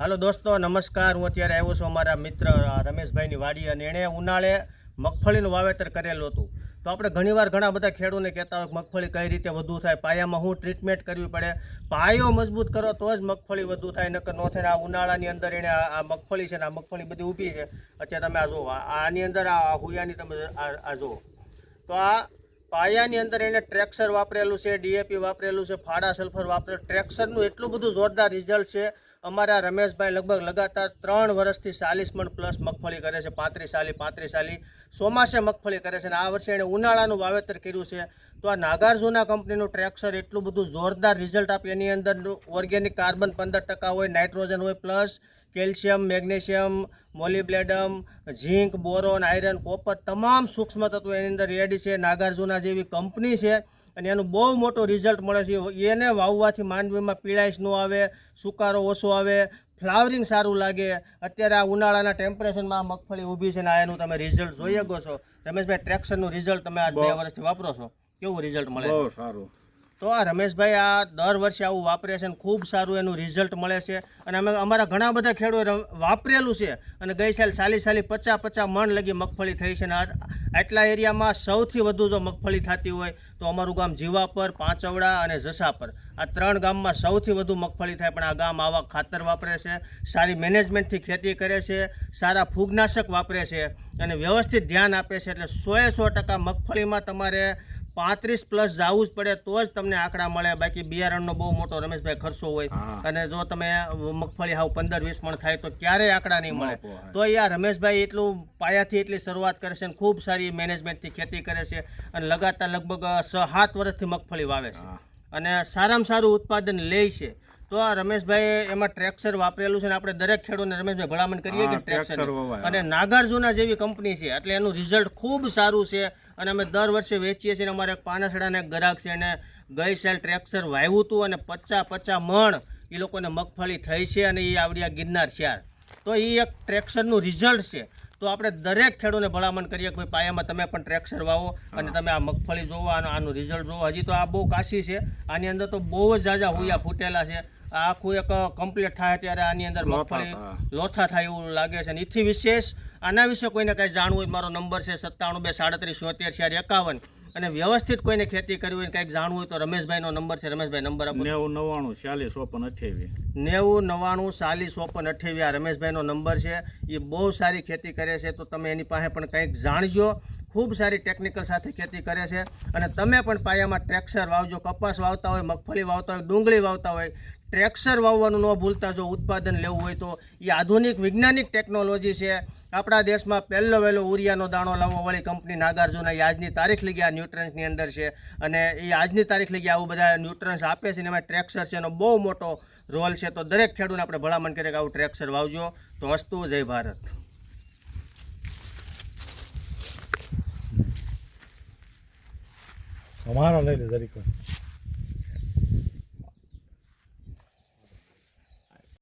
હાલો દોસ્તો, નમસ્કાર. હું અત્યારે આવ્યો છું અમારા મિત્ર રમેશભાઈની વાડી અને એણે ઉનાળે મગફળીનું વાવેતર કરેલું હતું. તો આપણે ઘણીવાર ઘણા બધા ખેડૂતને કહેતા હોય મગફળી કઈ રીતે વધુ થાય, પાયામાં શું ટ્રીટમેન્ટ કરવી પડે? પાયો મજબૂત કરો તો જ મગફળી વધુ થાય, નકર ન થાય આ ઉનાળાની અંદર એણે આ મગફળી છે ને આ મગફળી બધી ઊભી છે. અત્યારે તમે આ જુઓ આની અંદર આ હુયાની તમે આ જુઓ. તો આ પાયાની અંદર એને ટ્રેક્સર વાપરેલું છે, ડીએપી વાપરેલું છે, ફાડા સલ્ફર વાપરેલું ટ્રેક્સરનું એટલું બધું જોરદાર રિઝલ્ટ છે અમારા રમેશભાઈ લગભગ લગાતાર ત્રણ વર્ષથી ચાલીસ મણ પ્લસ મગફળી કરે છે. પાંત્રીસ સાલી પાંત્રીસ સાલી ચોમાસે મગફળી કરે છે અને આ વર્ષે એણે ઉનાળાનું વાવેતર કર્યું છે. તો આ નાગાર્જુના કંપનીનું ટ્રેક્સર એટલું બધું જોરદાર રિઝલ્ટ આપે. એની અંદર ઓર્ગેનિક કાર્બન પંદર ટકા હોય નાઇટ્રોજન હોય plus calcium magnesium molybdenum zinc boron iron copper તમામ સૂક્ષ્મ તત્વો એની અંદર રેડી છે. નાગાર્જુના જેવી કંપની છે. અને એનું બહુ મોટું રિઝલ્ટ મળે છે. એને વાવવાથી માંડવીમાં પીળાશ ન આવે સુકારો ઓછો આવે ફ્લાવરિંગ સારું લાગે. અત્યારે આ ઉનાળાના ટેમ્પરેચરમાં મગફળી ઊભી છે ને આ એનું તમે રિઝલ્ટ જોઈ શકો છો. રમેશભાઈ ટ્રેક્શનનું રિઝલ્ટ તમે આ બે વર્ષથી વાપરો છો. કેવું રિઝલ્ટ મળે? બહુ સારું. તો આ રમેશભાઈ આ દર વર્ષે આવું વાપરે છે અને ખૂબ સારું એનું રિઝલ્ટ મળે છે. અને અમે અમારા ઘણા બધા ખેડૂતો વાપરેલું છે. અને ગઈ સાલ સાલી સાલી પચાસ પચાસ મણ લગી મગફળી થઈ છે ને આ- આટલા એરિયામાં સૌથી વધુ જો મગફળી થતી હોય તો અમારું ગામ જીવાપર, પાંચવડા અને જસાપર. આ ત્રણ ગામમાં સૌથી વધુ મગફળી થાય પણ આ ગામ આવા ખાતર વાપરે છે, સારી મેનેજમેન્ટથી ખેતી કરે છે, સારા ફૂગનાશક વાપરે છે અને વ્યવસ્થિત ધ્યાન આપે છે. એટલે સોએ સો ટકા મગફળીમાં તમારે પાંત્રીસ પ્લસ જવું જ પડે તો જ તમને આંકડા મળે. બાકી બિયારણનો બહુ મોટો રમેશભાઈ ખર્ચો હોય. અને જો તમે મગફળી હાવ પંદર વીસ મણ થાય તો ક્યારેય આંકડા નહીં મળે. તો એ યાર રમેશભાઈ એટલું પાયાથી એટલી શરૂઆત કરે છે અને ખૂબ સારી મેનેજમેન્ટથી ખેતી કરે છે અને લગાતાર લગભગ છ સાત વર્ષથી મગફળી વાવે છે. અને સારામાં સારું ઉત્પાદન લે છે. તો આ રમેશભાઈ એમાં ટ્રેક્સર વાપરેલું છે ને આપણે દરેક ખેડૂતને રમેશભાઈ ભલામણ કરીએ કે ટ્રેક્સર અને નાગાર્જુના જેવી કંપની છે એટલે એનું રિઝલ્ટ ખૂબ સારું છે. અને અમે દર વર્ષે વેચીએ છીએ અને અમારે એક પાનસડાને ગ્રાહક છે એને ગઈ સાલ ટ્રેક્સર વાવ્યું હતું અને પચા પચા મણ એ લોકોને મગફળી થઈ છે અને એ આવડ્યા ગિરનાર શિયાર તો એ એક ટ્રેક્સરનું રિઝલ્ટ છે. તો આપણે દરેક ખેડૂતને ભલામણ કરીએ કે ભાઈ પાયામાં તમે પણ ટ્રેક્સર વાવો અને તમે આ મગફળી જોવો અને આનું રિઝલ્ટ જોવો. હજી તો આ બહુ કાશી છે. આની અંદર તો બહુ જ ઝાઝા હુયા ફૂટેલા છે. આખું એક કમ્પ્લીટ થાય ત્યારે આની અંદર મગફળી લોથા થાય એવું લાગે છે. અને એથી વિશેષ આના વિશે કોઈને કાંઈ જાણવું હોય મારો નંબર છે સત્તાણું બે સાડત્રીસ છોતેર ચાર એકાવન. અને વ્યવસ્થિત કોઈને ખેતી કરવી હોય કંઈક જાણવું હોય તો રમેશભાઈનો નંબર છે રમેશભાઈ નંબર આપો. નેવું નવ્વાણું ચાલીસ ઓપન અઠ્યાવીસ નેવું નવ્વાણું ચાલીસ ઓપન અઠ્યાવીસ આ રમેશભાઈનો નંબર છે. એ બહુ સારી ખેતી કરે છે તો તમે એની પાસે પણ કંઈક જાણજો. ખૂબ સારી ટેકનિકલ સાથે ખેતી કરે છે. અને તમે પણ પાયામાં ટ્રેક્સર વાવજો કપાસ વાવતા હોય મગફળી વાવતા હોય ડુંગળી વાવતા હોય ટ્રેક્સર વાવવાનું ન ભૂલતા જો ઉત્પાદન લેવું હોય તો એ આધુનિક વૈજ્ઞાનિક ટેકનોલોજી છે. આપણા દેશમાં પહેલો વહેલો ઉરિયાનો દાણો લાવવાવાળી કંપની નાગાર્જુના એ આજની તારીખ લગી આ ન્યુટ્રન્સની અંદર છે. અને એ આજની તારીખ લગી આવું બધા ન્યુટ્રન્સ આપે છે અને એમાં ટ્રેક્સર છે એનો બહુ મોટો રોલ છે. તો દરેક ખેડૂતને આપણે ભલામણ કરીએ કે આવું ટ્રેક્સર વાવજો. તો અસ્તુ, જય ભારત. અમારો લઈ લે વાર.